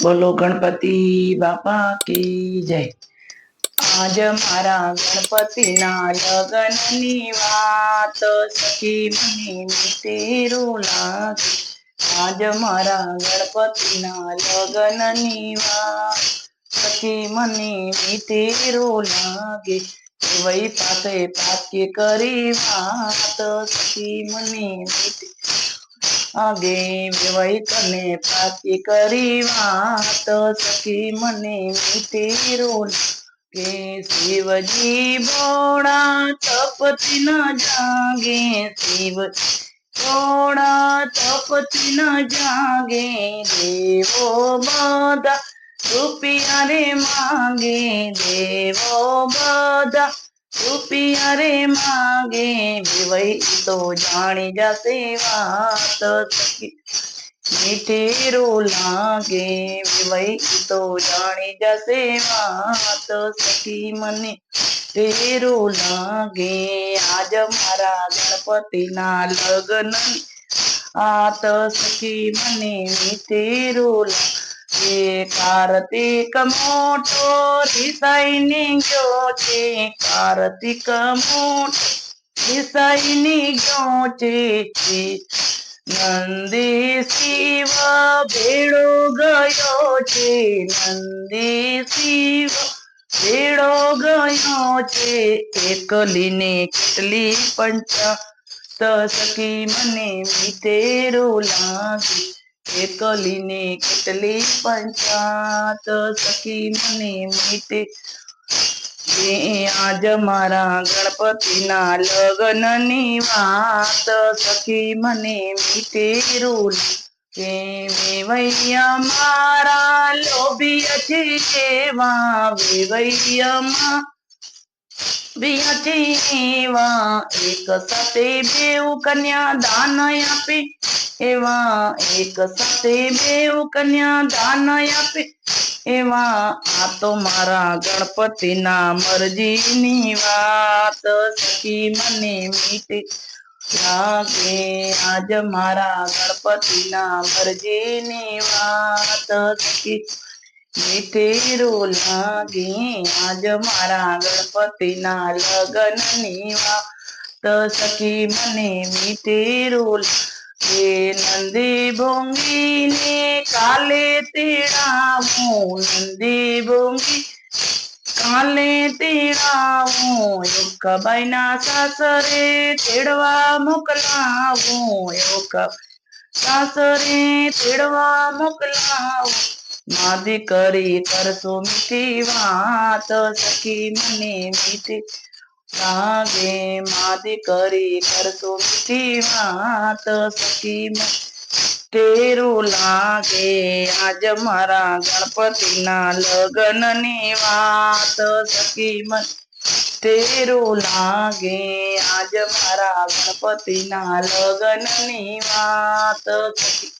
બોલો ગણપતિ બાપા કી જય આજ મારા ગણપતિ ના લગન ની વાત સખી મને તેરું લાગે આજ મારા ગણપતિ ના લગન ની વાત સખી મને તેરું લાગે વೈ પાસે પાકે કરી વાત સખી મને આગે વૈ કને પાકી કરી વાત સખી મને તેરું કે શિવજી બોણા તપતિ ન જાગે શિવ થોડા તપતિ ન જાગે દેવો બધા રૂપિયા રે માંગે દેવો બધા રૂપિયા રે માગે વિવઈ તો જાણી જશે વાત મીઠેરો લાગે વિવઈ તો જાણી જશે વાત સખી. મને તેરો લાગે, આજ મારા ગણપતિ ના લગન આ તો સખી. મને મીઠેરો લાગે કાર્તિક મોટો રિસાઈ ગયો છે કાર્તિક મોટો રિસાઈ ગયો છે નંદી શિવ ભેળો ગયો છે. નંદી શિવ ભેળો ગયો છે. એકલીને કેટલી પંચા સખી મને મીઠેરું લાગે. એકલીને કેટલી પંચાત સખી મને મીઠે આજ મારા ગણપતિ ના લગન ની વાત સખી મને મીઠેરું કે વેવૈયા મારા લોભિય છે એવા વેવૈયા એવા એક સાથે બેઉ કન્યા દાન આપે એવા એક સાથે બેઉ કન્યા દાન આપે એવા આ તો મારા ગણપતિ ના મરજી ની વાત સખી મને મીઠે લાગે આજ મારા ગણપતિ ના મરજી ની વાત સખી મીઠેરું લાગે આજ મારા ગણપતિ ના લગન ની વાત સખી મને મીઠેરું એ નંદી ભોંગી ને કાલે તેડાવું, નંદી ભોંગી કાલે તેડાવું એક બાઈ ના સાસરે તેડવા મોકલાવું એક સાસરે તેડવા મોકલાવું. મા દીકરી કરશો મીઠી વાત, સખી મને મીઠી લાગે, માદી કરી, કરશો મીઠી વાત સખી તેરું લાગે, આજ મારા ગણપતિ ના લગનની વાત સખી મને તેરું લાગે, આજ મારા ગણપતિ ના લગનની વાત સખી.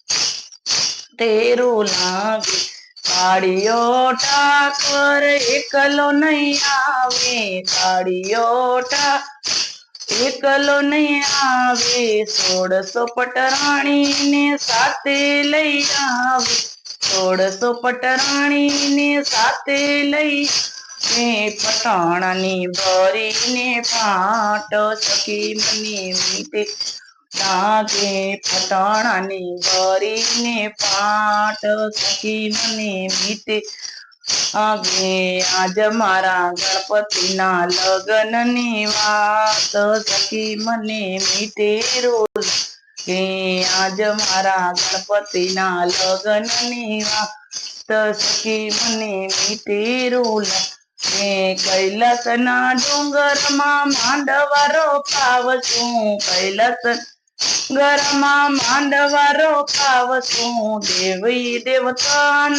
તેરું લાગે કાળિયો ઠાકર એકલો નહીં આવે કાળિયો ઠાકર એકલો નહીં આવે સોળસો પટરાણી ને સાથે લઈ આવે સોળસો પટરાણી ને સાથે લઈ ને પટાણાની ભરીને પાટ સખી મને મીઠે લાગે પટાણાની ભરીને પાટ સખી મને મીતે આગે આજ મારા ગણપતિના લગ્નની વાત સખી મને મીઠેરું કે આજ મારા ગણપતિના લગ્નની વાત સખી મને મીતે રોલ કૈલાસ ના ડુંગરમાં માંડવા રોપાવશું કૈલાસ ઘરમાં માંડવા રોપાવશું દેવી દેવતાન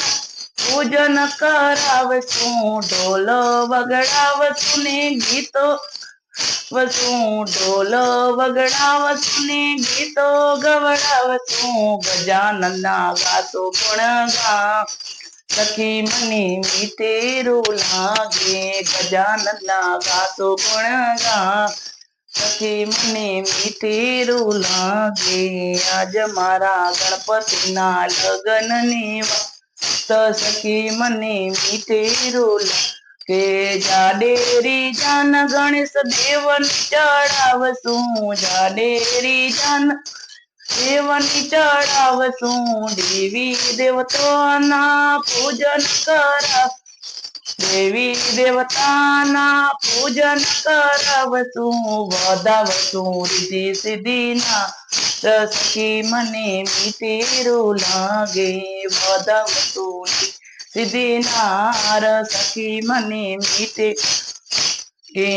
પૂજન કરાવશું, ઢોલ વગડાવશું ને ગીતો વસું ઢોલ વગડાવશું ને ગીતો ગવડાવશું, ગજાનન ના ગાતો ગુણ ગા સખી મને મીઠેરું લાગે, ગજાનન ના ગાતો સખી મને મીઠેરું લાગે. આજ મારા ગણપતિ ના લગનની સખી મને મીઠેરું કે જાડેરી જાન ગણેશ દેવન ચડાવશું. જાડેરી જાન દેવની ચડાવશું. દેવી દેવતાના પૂજન કરા દેવી દેવતાના પૂજન કરાવશું વધાવશું રીતિ સિદ્ધિના સખી મને મીઠેરું લાગે વધાવશું સિદ્ધિનાર સખી મને મીઠે કે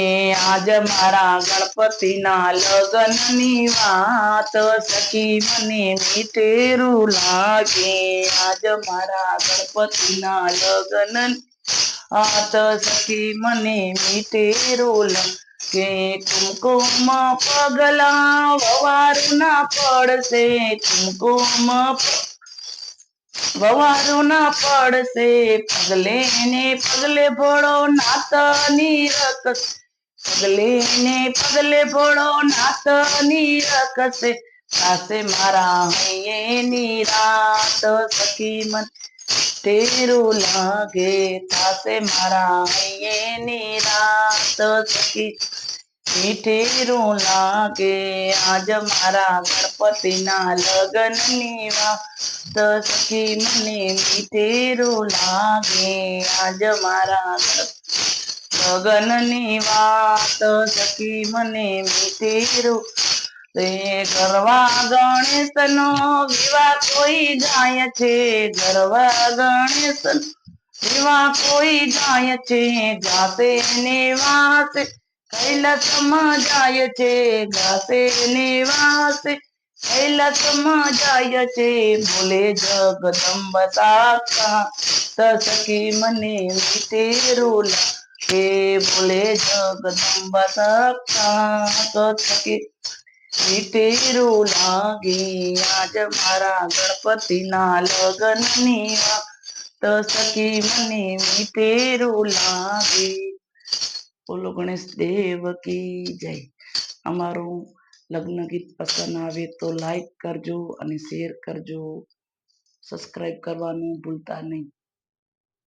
આજ મારા ગણપતિના લગ્નની વાત સખી મને મીઠેરું લાગે આજ મારા ગણપતિના લગ્ન આત સખી મને મીઠેરું કે કુમકુમ પગલા વવારું ના પડશે કુમકુમ વવારું ના પડશે. પગલે ને પગલે ભોળો નાત નીરકસ પગલે ને પગલે ભોળો નાત નીરકસે પાસે મારા હૈયેની રાત સખી મન તેરું લાગે થાશે મારા હૈયેની રાત સખી મીઠેરું લાગે આજ મારા ગણપતિના લગ્નની વાત સખી મને મીઠેરું લાગે આજ મારા લગ્નની વાત સખી મને મીઠેરું તે ગરવા ગણેશ નો વિવાહ કોઈ જાય છે ગરવા ગણેશ વિવાહ કોઈ જાય છે જાતે ને વાસે કૈલાસમાં જાય છે ગાતે ને વાસે કૈલાસમાં જાય છે બોલે જગદંબ સાકા સખી મને મીઠેરું કે બોલે જગદંબ સાકા સખી મીઠેરું લાગે આજ મારા ગણપતિના લગ્નની વાત સખી મને મીઠેરું લાગે બોલો ગણેશ દેવ કી જય. અમારું લગ્ન ગીત પસંદ આવે તો લાઈક કરજો અને શેર કરજો. સબસ્ક્રાઈબ કરવાનું ભૂલતા નહીં.